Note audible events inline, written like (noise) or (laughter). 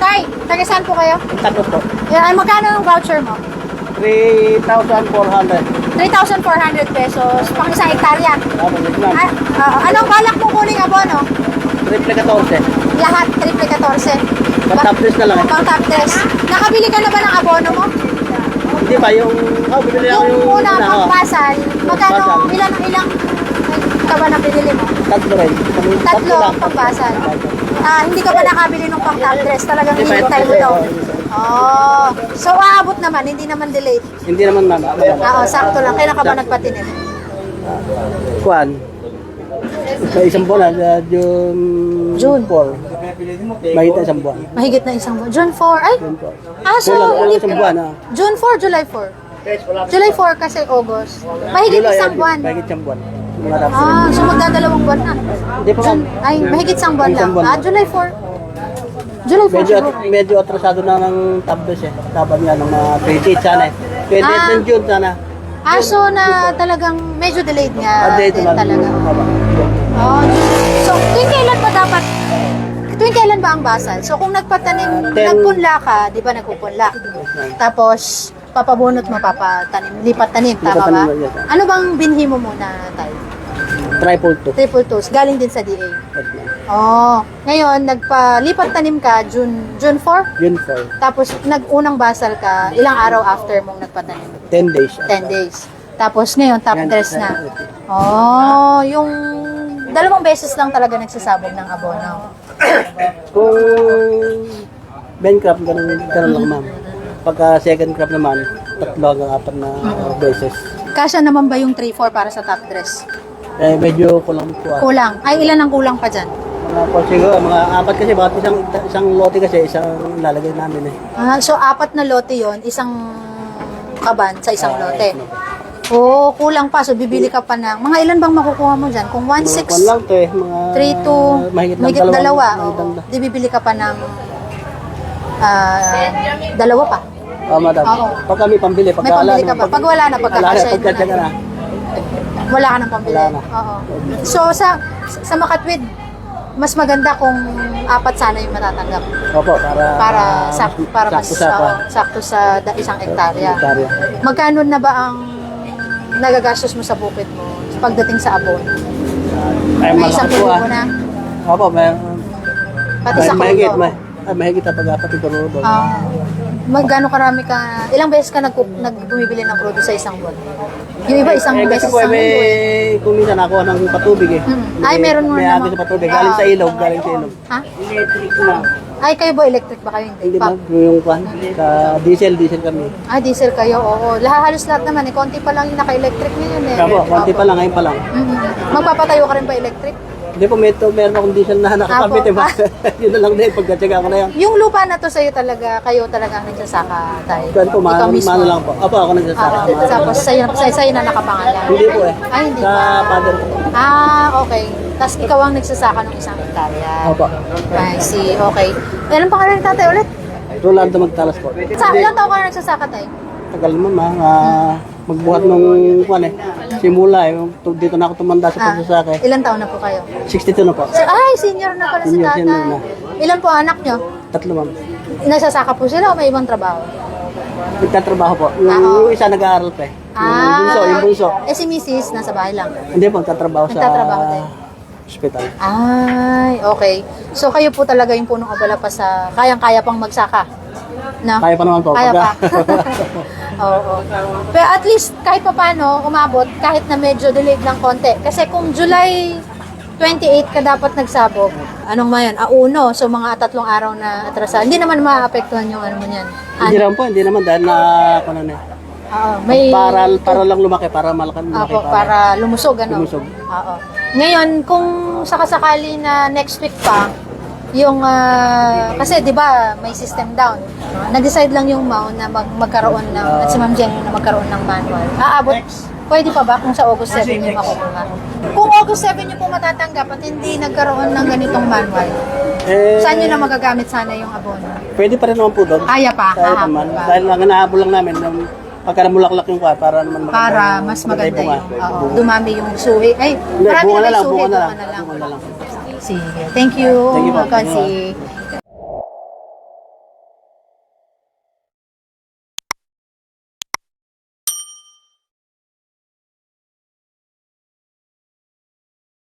Tay, taga saan po kayo? Takot po. Yan, ay magkano ang voucher mo? 3,400. 3,400 pesos, pang isang hektarya. Tapos, ito Ah, ah, anong balak mo kuning abono? Triple 14. Lahat, triple 14. Pang top dress na lang eh. Pang top dress. Nakabili ka na ba ng abono mo? Hindi ba, yung... Oh, binili ako Yung yung... una, una, pang oh. basal, magkano, Basal. ilan, ilang ka ba na binili mo? Tatlo rin. Tatlo lang. ang pang basal. Ah, hindi ka ba nakabili ng pang top dress? Talagang pa, hinintay mo pa, daw. oh. Oh, so aabot naman, hindi naman delayed. Hindi naman ma'am. Oo, sakto lang. Kailan ka ba nagpatinim? Kuan. Sa isang buwan, na June... June. 4. Mahigit na isang buwan. Mahigit na isang buwan. June 4? Ay, June 4. ah, so, Kulang, kulang isang buwan ah. June 4, July 4. July 4 kasi August. Mahigit July, isang ah, buwan. Mahigit isang buwan. Ah, so magdadalawang buwan na. Hindi pa ay, mahigit isang buwan lang. Isang buwan Ah, lang. July 4. July 4 Medyo, siguro. medyo atrasado na ng tablos eh. Dapat nga ng mga 28 sana eh. 28 Ah. ng June sana. Ah, so na talagang medyo delayed nga Ah, dito din lang. talaga. Tama. Oh, so tuwing kailan ba dapat tuwing kailan ba ang basal? So kung nagpatanim, Ten- nagpunla ka, di ba nagpupunla? Tapos papabunot mo, papatanim, lipat tanim, tama ba? yes. Ano bang binhi mo muna tayo? Triple to. Triple toes, galing din sa DA. Oh, ngayon nagpalipat tanim ka June June 4, June 4. tapos nagunang basal ka ilang araw after mong nagpatanim? 10 days. 10 days. Tapos ngayon top dress na. Oh, yung dalawang beses lang talaga nagsasabog ng abono. (coughs) Kung main crop, ganun, ganun lang ma'am. Pagka second crop naman, tatlo hanggang apat na beses. Kasya naman ba yung 3-4 para sa top dress? Eh, medyo kulang po ah. Kulang. Ay, ilan ang kulang pa dyan? Mga po siguro, mga apat kasi, bakit isang, isang lote kasi, isang lalagay namin eh. Ah, so, apat na lote yon isang kaban sa isang Ah, lote. Oo, oh, kulang pa. So, bibili ka pa ng... Mga ilan bang makukuha mo dyan? Kung 1, Mga 6, kwan lang to eh, mga 3, 2, mahigit, lang mahigit dalawa. mahigit Oo. lang- Di bibili ka pa ng... ah, dalawa pa. Ah, madam. Oo. Pag kami pambili, pag May pambili ka ba? Pag wala na, pagkakasya Wala na, pagkakasya na. Wala ka ng pambili. Wala na. Oo. So, sa sa Makatwid, mas maganda kung apat sana yung matatanggap. Opo, para... Para sak para mas sakto sa oo, sakto sa da- isang hektarya. Hektarya. Magkano na ba ang nagagastos mo sa bukid mo pagdating sa abon? Ay, May isang malaki po ah. na. Opo, may... Pati may sa mahigit, krudo. may, ay, mahigit na pag-apat ito doon. Ah, magkano karami ka, ilang beses ka nag, nag bumibili ng krudo sa isang buwan? Yung iba isang eh, beses sa eh, may linggo eh. kung minsan ako ng patubig eh. Mm. Ay, meron mo May naman. agos sa patubig. Galing Ah. sa ilog, galing sa ilog. Ha? Electric na. Ay, kayo ba electric ba kayo? Hindi. Hindi ba? Yung kwan, ka diesel, diesel kami. Ah, diesel kayo, oo. Lahat, halos lahat naman eh. Konti pa lang yung naka-electric ngayon eh. Kabo, konti pa lang, ngayon pa lang. Mhm. Magpapatayo ka rin pa electric? Hindi po, may to, meron akong diesel na nakakabit eh. Apo. (laughs) (laughs) Yun na lang din, pagkatsaga ko na yan. Yung lupa na to sa'yo talaga, kayo talaga ang nagsasaka tayo. Kwan po, Ikaw mismo. mano lang po. Apo, ako nagsasaka. Ah, tapos sa'yo, sa'yo, sa'yo na nakapangalan. Hindi po eh. Ay, hindi Sa pa. father ko. Ah, okay. Tapos ikaw ang nagsasaka ng isang hektarya. Opo. I see, okay. Ilan pangalan ni tatay ulit? Rolando Magtalas po. Sa ilang taon ka na nagsasaka tayo? Tagal naman ma, ah, magbuhat nung kwan eh. Simula eh, tu- dito na ako tumanda sa Ah, pagsasaka eh. ilang taon na po kayo? 62 na po. Si- Ay, senior na pala si Senior, tatay. senior na. Ilan po anak nyo? Tatlo ma'am. Nagsasaka po sila o may ibang trabaho? Nagtatrabaho po. Yung, Ah, yung isa nag-aaral pa eh. Yung bunso, yung bunso. Eh si Mrs. nasa bahay lang. Hindi po, nagtatrabaho sa Nagtatrabaho din. hospital. Ay, okay. So kayo po talaga yung punong abala pa sa kayang-kaya pang magsaka. No? Kaya pa naman po. Kaya pa. (laughs) Oo. Pero at least kahit pa paano umabot kahit na medyo delayed ng konti. Kasi kung July 28 ka dapat nagsabog, anong mayan? Ah, uno. So mga tatlong araw na atrasa. Hindi naman maapektuhan yung ano mo niyan. hindi Ano? naman po, hindi naman dahil na ako na eh. Oo. May Para, para lang lumaki, para malaki. malaki Apo, para lumusog, ano? Lumusog. Oo. Ngayon, kung sakasakali na next week pa, yung, ah, kasi di ba may system down. Nag-decide lang yung MAU na mag magkaroon ng, at si Ma'am Jenny na magkaroon ng manual. Aabot, pwede pa ba kung sa August 7 yung makukuha? Kung August 7 yung po matatanggap at hindi nagkaroon ng ganitong manual, Eh, saan nyo na magagamit sana yung abono? Pwede pa rin naman po doon. Kaya pa, Kaya hahapon naman. pa. Dahil lang inahabol lang namin ng pagka namulaklak yung kwa para naman maganda Para yung- mas maganda maganda bunga. yung, oo, dumami yung suhi. Ay, Hindi, marami bunga na na lang, suhi, bunga na lang. bunga na lang. Sige. Thank you, Thank you. Kansi.